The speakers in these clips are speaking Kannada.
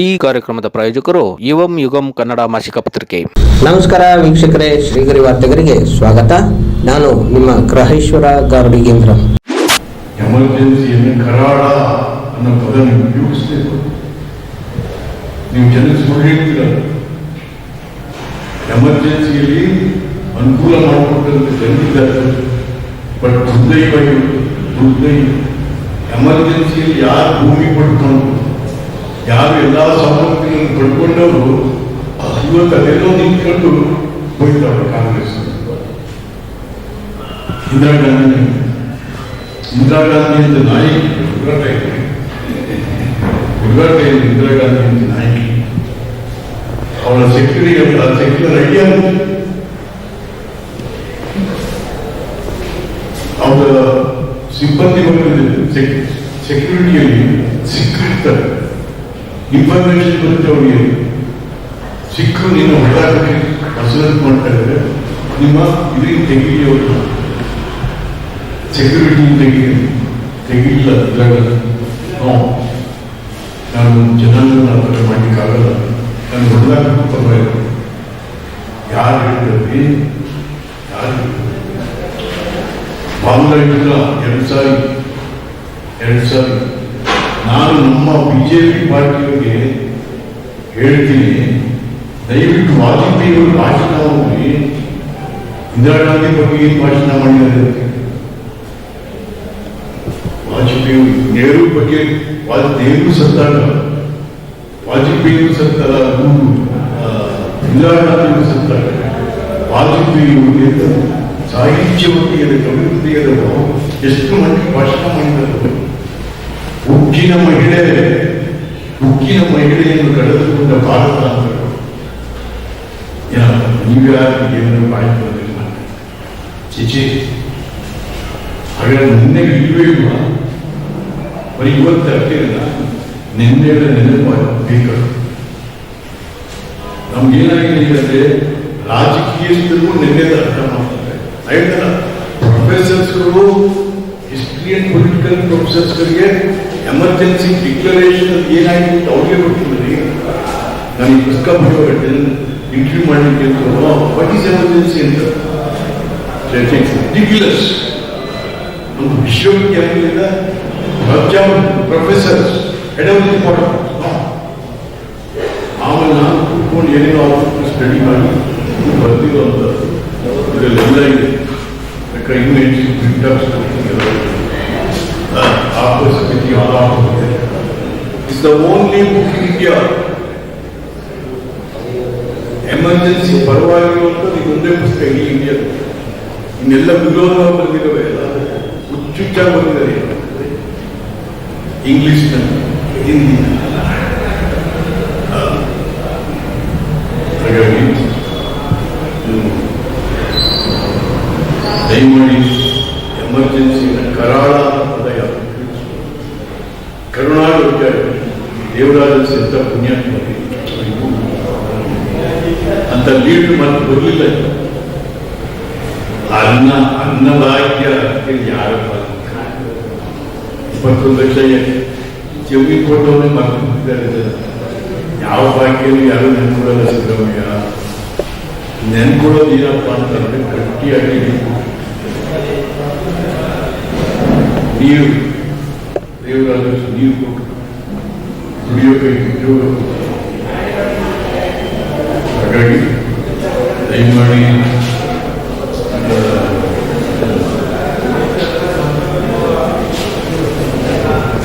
ಈ ಕಾರ್ಯಕ್ರಮದ ಪ್ರಾಯೋಜಕರು ಯುವಂ ಯುಗಂ ಕನ್ನಡ ಮಾಸಿಕ ಪತ್ರಿಕೆ. ನಮಸ್ಕಾರ ವೀಕ್ಷಕರೇ ಶ್ರೀಗರಿ ವಾರ್ತೆಗರಿಗೆ ಸ್ವಾಗತ. ನಾನು ನಿಮ್ಮ ಗ್ರಹೇಶ್ವರ ಗಾರ್ಡಿಗೇಂದ್ರ ಎಮರ್ಜೆನ್ಸಿಯನ್ನು ಕರಾಳ ಅನ್ನೋ ಪದ ನೀವು ಉಪಯೋಗಿಸಬೇಕು. ನೀವು ಜನಕ್ಕೆ ಸುಳ್ಳು ಹೇಳ್ತೀರ ಎಮರ್ಜೆನ್ಸಿಯಲ್ಲಿ ಅನುಕೂಲ ಮಾಡಿಕೊಟ್ಟಂತೆ ಜನರಿದ್ದಾರೆ ಬಟ್ ದುರ್ದೈವ ದುರ್ದೈವ. ಎಮರ್ಜೆನ್ಸಿಯಲ್ಲಿ ಯಾರು ಭೂಮಿ ಪಡ್ಕೊಂಡು ಯಾರು ಎಲ್ಲ ಸಂಪತ್ತಿಗಳನ್ನು ಪಡ್ಕೊಂಡವರು ಇವತ್ತು ಅದೆಲ್ಲೋ ನಿಂತ್ಕೊಂಡು ಹೋಯ್ತವ್ರೆ ಕಾಂಗ್ರೆಸ್. ಇಂದಿರಾ ಗಾಂಧಿ ಇಂದಿರಾ ಗಾಂಧಿ ಅಂತ ನಾಯಕಿ ಹುಡುಗಾಟ ಇದೆ ಇಂದಿರಾ ಗಾಂಧಿ ಅಂತ ನಾಯಕಿ ಅವಳ ಸೆಕ್ಯುರಿ ಅವಳ ಸೆಕ್ಯುಲರ್ ಐಡಿಯಾ ಅವರ ಸಿಬ್ಬಂದಿ ವರ್ಗದಲ್ಲಿ ಸೆಕ್ಯೂರಿಟಿಯಲ್ಲಿ ಸಿಕ್ಕಿರ್ತಾರೆ ಇನ್ಫಾರ್ಮೇಶನ್ ಬರುತ್ತೆ ಅವರಿಗೆ ಸಿಕ್ಕರು ನೀನು ಹೋರಾಟಕ್ಕೆ ಕಸರತ್ತು ಮಾಡ್ತಾ ಇದ್ರೆ, ನಿಮ್ಮ ಇದರಿಂದ ತೆಗೀಲಿ ಅವರು. ಸೆಕ್ಯೂರಿಟಿ ತೆಗಿ ತೆಗಿಲ್ಲ ಹ್ಞೂ, ನಾನು ಜನಾಂಗನ ಆ ಮಾಡಲಿಕ್ಕಾಗಲ್ಲ ನಾನು ಹೊಡೆದಾಕ ಪರವಾಗಿಲ್ಲ ಯಾರು ಹೇಳಿದ್ರಿ ಯಾರು ಬಾಂಗ್ಲಾ ಎರಡು ಸಾವಿರ ಎರಡು ಸಾರಿ. ನಾನು ನಮ್ಮ ಬಿಜೆಪಿ ಪಾರ್ಟಿಯವರಿಗೆ ಹೇಳ್ತೀನಿ, ದಯವಿಟ್ಟು ವಾಜಪೇಯಿಯವರು ಭಾಷಣ ಹೋಗಿ ಇಂದಿರಾ ಗಾಂಧಿ ಬಗ್ಗೆ ಏನು ಭಾಷಣ ಮಾಡಿದ್ದಾರೆ? ವಾಜಪೇಯಿ ನೆಹರು ಬಗ್ಗೆ ನೆಹರು ಸತ್ತಾಗ ವಾಜಪೇಯಿ ಸತ್ತಾಗ ಇಂದಿರಾ ಗಾಂಧಿ ಸತ್ತಾಗ ವಾಜಪೇಯಿ ಬಗ್ಗೆ ಸಾಹಿತ್ಯವತಿಯದ ಕವಿತೆಯದವರು ಎಷ್ಟು ಮಂದಿ ಭಾಷಣ ಮಾಡಿದರು ಉಕ್ಕಿನ ಮಹಿಳೆ, ಉಕ್ಕಿನ ಮಹಿಳೆಯನ್ನು ಕಳೆದುಕೊಂಡ ಭಾರತ ಅಂತ ನೀವ್ಯಾರು ಏನನ್ನು ಬರೋದಿಲ್ಲ ಚಿಚಿ ಹಾಗಾದ್ರೆ ನಿನ್ನೆ ಇಲ್ವೇ ಇಲ್ವಾ? ಬರೀ ಇವತ್ತು ಅರ್ಥ ನಿನ್ನೆ ನೆನಪು ಬೇಕು ನಮ್ಗೇನಾಗಿದೆ ಅಂದ್ರೆ ರಾಜಕೀಯ ನಿನ್ನೆದ ಅರ್ಥ ಮಾಡ್ತಾರೆ. ಪ್ರೊಫೆಸರ್ಸ್ಗಳು history and political ಪ್ರೊಫೆಸರ್ಸ್ಗಳಿಗೆ emergency declaration ಏನಾಯ್ತು ಅಂತ ಅವ್ರಿಗೆ ಗೊತ್ತಿಲ್ಲ ನಾನು ಈ ಪುಸ್ತಕ ಬರೆಯುವಾಗ ಇಂಟರ್ವ್ಯೂ ಮಾಡಲಿಕ್ಕೆ ವಾಟ್ ಈಸ್ ಎಮರ್ಜೆನ್ಸಿ ಅಂತ ರಿಡಿಕ್ಯುಲಸ್ ಒಂದು ವಿಶ್ವವಿದ್ಯಾಲಯದಿಂದ ರಾಜ್ಯ ಪ್ರೊಫೆಸರ್ಸ್ ಹೆಡ್ ಆಫ್ ಡಿಪಾರ್ಟ್ಮೆಂಟ್ ಆಮೇಲೆ ನಾನು ಕೂತ್ಕೊಂಡು ಏನೇನೋ ಸ್ಟಡಿ ಮಾಡಿ ಬರ್ತಿರೋಂಥದ್ದು ಇದರಲ್ಲೆಲ್ಲ ಇದೆ ಬೇಕಾದ್ರೆ ಇನ್ನೂ ಹೆಚ್ಚು ಪ್ರಿಂಟರ್ಸ್ ಆಪ ಸಮಿತಿ ಆಲಾಪ is the only book in India emergency ಪರವಾಗಿರುವಂಥದ್ದು ಇದೊಂದೇ ಪುಸ್ತಕ ಇಡೀ ಇಂಡಿಯಾ ಇನ್ನೆಲ್ಲ ವಿರೋಧ ಬಂದಿದ್ದಾವೆ ಎಲ್ಲ ಹುಚ್ಚುಚ್ಚಾಗಿ ಬಂದಿದ್ದಾರೆ ಇಂಗ್ಲಿಷ್ನಲ್ಲಿ ಹಿಂದಿ ಆ, ಹಾಗಾಗಿ ಹ್ಮ್, ದಯಮಾಡಿ ಎಮರ್ಜೆನ್ಸಿನ ಕರಾಳ ದೇವರಾಜ ಸಿದ್ಧ ಪುಣ್ಯಾತ್ಮ ಅಂತ ಲೀಡ್ ಮಾತು ಬರಲಿಲ್ಲ. ಅನ್ನ, ಅನ್ನಭಾಗ್ಯ ಯಾರ ಇಪ್ಪತ್ತೊಂದು ಲಕ್ಷ ಚೆವಿ ಕೊಟ್ಟವನ್ನೇ ಜನ. ಯಾವ ಭಾಗ್ಯನೂ ಯಾರು ನೆನ್ಕೊಡಲ್ಲ ಸಿದ್ದರಾಮಯ್ಯ. ನೆನ್ಕೊಡೋದು ಏನಪ್ಪ ಅಂತಂದ್ರೆ ಗಟ್ಟಿಯಾಗಿ ನೀವು ದೇವರಾದ ನೀವು ಕೊಟ್ಟು ಕೊಟ್ಟು. ಹಾಗಾಗಿ ದಯಮಾಡಿ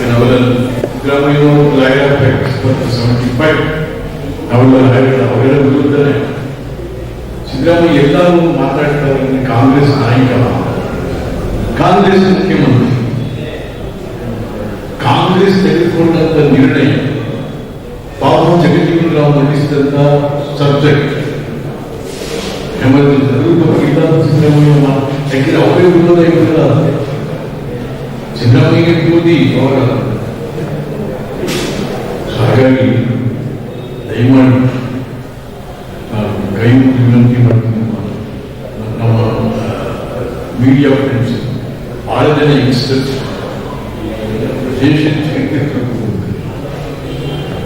ನಾವೆಲ್ಲ ಲಾಯರ್ ಮತ್ತು ಸೆವೆಂಟಿ ಫೈವ್ ನಾವೆಲ್ಲ ಲಾಯರ್ ಅವೆಲ್ಲ ವಿರುದ್ಧನೇ ಸಿದ್ದರಾಮಯ್ಯ ಎಲ್ಲರೂ ಮಾತಾಡ್ತಾರೆ ಕಾಂಗ್ರೆಸ್ ನಾಯಕ ಕಾಂಗ್ರೆಸ್ ಮುಖ್ಯಮಂತ್ರಿ ಕಾಂಗ್ರೆಸ್ ತೆಗೆದುಕೊಂಡಂತ ನಿರ್ಣಯ ಜಗಜೀವನ್ ರಾವ್ ಮಂಡಿಸಿದಂತ ಸಬ್ಜೆಕ್ಟ್ ಎಮರ್ಜೆನ್ಸಿ ಅದ್ರ ಬಗ್ಗೆ ಇಲ್ಲ ಸಿದ್ದರಾಮಯ್ಯ ಮಾ- ಯಾಕೆಂದ್ರೆ ಅವರೇ ವಿರೋಧ ಇರಲಿಲ್ಲ ಸಿದ್ದರಾಮಯ್ಯ ವಿರೋಧಿ ಅವರ ಹಾಗಾಗಿ ದಯಮಾಡಿ ನಾನು ಕೈ ಮುಗಿದು ವಿನಂತಿ ಮಾಡ್ತೀನಿ ನಮ್ಮ-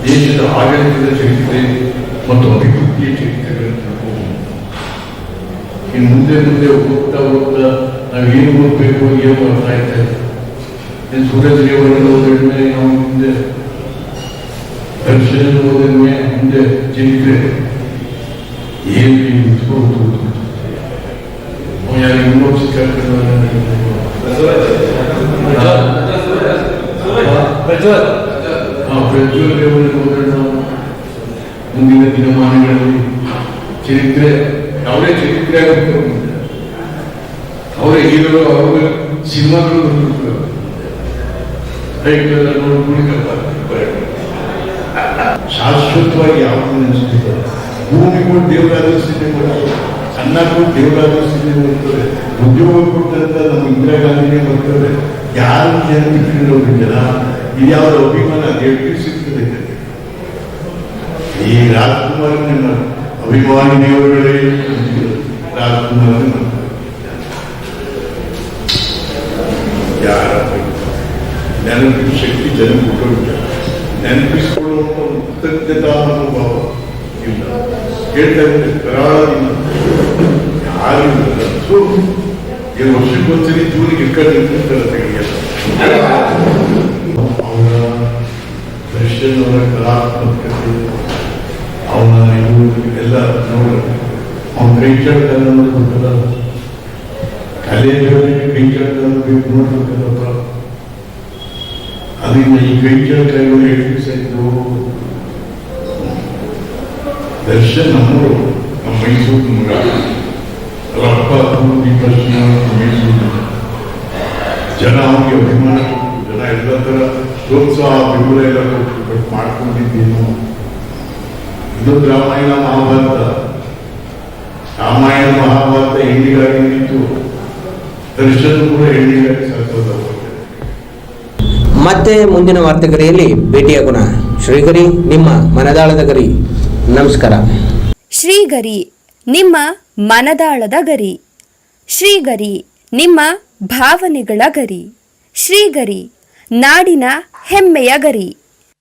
ದೇಶದ ಆಡಳಿತದ ಚರಿತ್ರೆ ಮತ್ತು ಅಭಿವೃದ್ಧಿಯ ಚರಿತ್ರೆಗಳನ್ನು ತಿಳ್ಕೊಂಡು ಇನ್ನು ಮುಂದೆ ಮುಂದೆ ಹೋಗ್ತಾ ಹೋಗ್ತಾ ನಾವು ಏನು ಓದಬೇಕು ಏನು ಅರ್ಥ ಆಗ್ತಾ ಇದೆ ಇನ್ನು ಸೂರಜ್ ರೇವಣ್ಣ ಓದಿದ್ಮೇಲೆ ನಾವು ಮುಂದೆ ದರ್ಶನ ಓದಿದ್ಮೇಲೆ ಮುಂದೆ ಚರಿತ್ರೆ ಏನು ನಿಂತ್ಕೊಂಡು ಯಾರು ಇನ್ನೊಬ್ಬ ಆ ಪ್ರಜ್ವಲ್. ರೇವಣ್ಣ ಓದೋಣ ಮುಂದಿನ ದಿನಮಾನಗಳಲ್ಲಿ ಚರಿತ್ರೆ, ಅವರೇ ಚರಿತ್ರೆ ಆಗಬೇಕು ಅವರೇ ಹೀರೋ ಅವರ ಸಿನಿಮಾಗಳು ಬಂದಿರ್ತಾರೆ ಹೈಕ್ಲೆಲ್ಲ ನೋಡಿ ಶಾಶ್ವತವಾಗಿ ಯಾವುದು ನೆನೆಸ್ತಿದ್ದಾರೆ ಭೂಮಿಗೂ ದೇವರಾದ ಸ್ಥಿತಿ ಅನ್ನಕ್ಕೂ ದೇವರಾದ ಸ್ಥಿತಿ ಅಂತ ಉದ್ಯೋಗ ಕೊಟ್ಟಂತ ನಮ್ಮ ಇಂದಿರಾ ಗಾಂಧಿನೇ ಬರ್ತದೆ ಯಾರು ಜನ ಬಿಟ್ಟಿರೋರು ಜನ? ಇದ್ಯಾವ ಅಭಿಮಾನ? ದೇವರಿಗೆ ಸಿಗ್ತದೆ. ಈ ರಾಜ್ಕುಮಾರ್ ನನ್ನ ಅಭಿಮಾನಿ ದೇವರುಗಳೇ ಅಂತಿದ್ರು. ರಾಜ್ಕುಮಾರ್ ನನ್ನ ಯಾರ ನೆನಪಿನ ಶಕ್ತಿ ಜನ ಕೊಟ್ಟೋಗಿಲ್ಲ ನೆನಪಿಸಿಕೊಳ್ಳುವಂತ ಒಂದು ಕೃತಜ್ಞತಾ ಮನೋಭಾವ ಇಲ್ಲ ಕೇಳ್ತಾ ಇದ್ರೆ ಕರಾಳದಿಂದ ಯಾರು ಇಲ್ಲ ಸೊ ಈ ವರ್ಷಕ್ಕೊಂದ್ಸರಿ ಜೂನಿಗೆ ಇಟ್ಕೊಂಡು ನಿಂತಿರ್ತಾರೆ ತೆಗಿಯಲ್ಲ ಅವರ ದರ್ಶನ್ ಅವರ ಕಲಾತ್ಮಕತೆ ಅವನ ಇವು ಎಲ್ಲ ನೋಡಿ ಅವನ ಕೈ ಚಾಡ್ತಾನೆ ನೋಡ್ಬೇಕಲ್ಲ ಕಲೆ ಕೈ ಚಾಡ್ತಾನೆ ಬೇಕು ನೋಡ್ಬೇಕಲ್ಲಪ್ಪ ಅದರಿಂದ ಈ ಕೈ ಚಾಡ್ತಾಯಿಗಳು ಎಷ್ಟು ದಿವಸ ಇತ್ತು ದರ್ಶನ್ ನಮ್ಮವರು ನಮ್ಮ ಮೈಸೂರು ಮಗ ರಪ್ಪ ಪೂರ್ತಿ ದರ್ಶನ ಮೈಸೂರು ಜನ ಅವನಿಗೆ ಅಭಿಮಾನ ಕೊಟ್ರು. ಜನ ಎಲ್ಲ ತರ ಪ್ರೋತ್ಸಾಹ ಬೆಂಬಲ ಎಲ್ಲ ಕೊಟ್ಟು ಬಟ್ ಮಾಡ್ಕೊಂಡಿದ್ದೇನು ಇದೊಂದು ರಾಮಾಯಣ ಮಹಾಭಾರತ. ರಾಮಾಯಣ ಮಹಾಭಾರತ ಹೆಣ್ಣಿಗಾಗಿ ನಿಂತು ದರ್ಶನ ಕೂಡ ಹೆಣ್ಣಿಗಾಗಿ ಸತ್ತೋದ ಮತ್ತೆ ಮುಂದಿನ ವಾರ್ತೆಗರಿಯಲ್ಲಿ ಭೇಟಿಯಾಗೋಣ ಶ್ರೀಗರಿ ನಿಮ್ಮ ಮನದಾಳದ ಗರಿ. ನಮಸ್ಕಾರ. ಶ್ರೀಗರಿ ನಿಮ್ಮ ಮನದಾಳದ ಗರಿ. ಶ್ರೀಗರಿ ನಿಮ್ಮ ಭಾವನೆಗಳ ಗರಿ. ಶ್ರೀಗರಿ ನಾಡಿನ ಹೆಮ್ಮೆಯ ಗರಿ.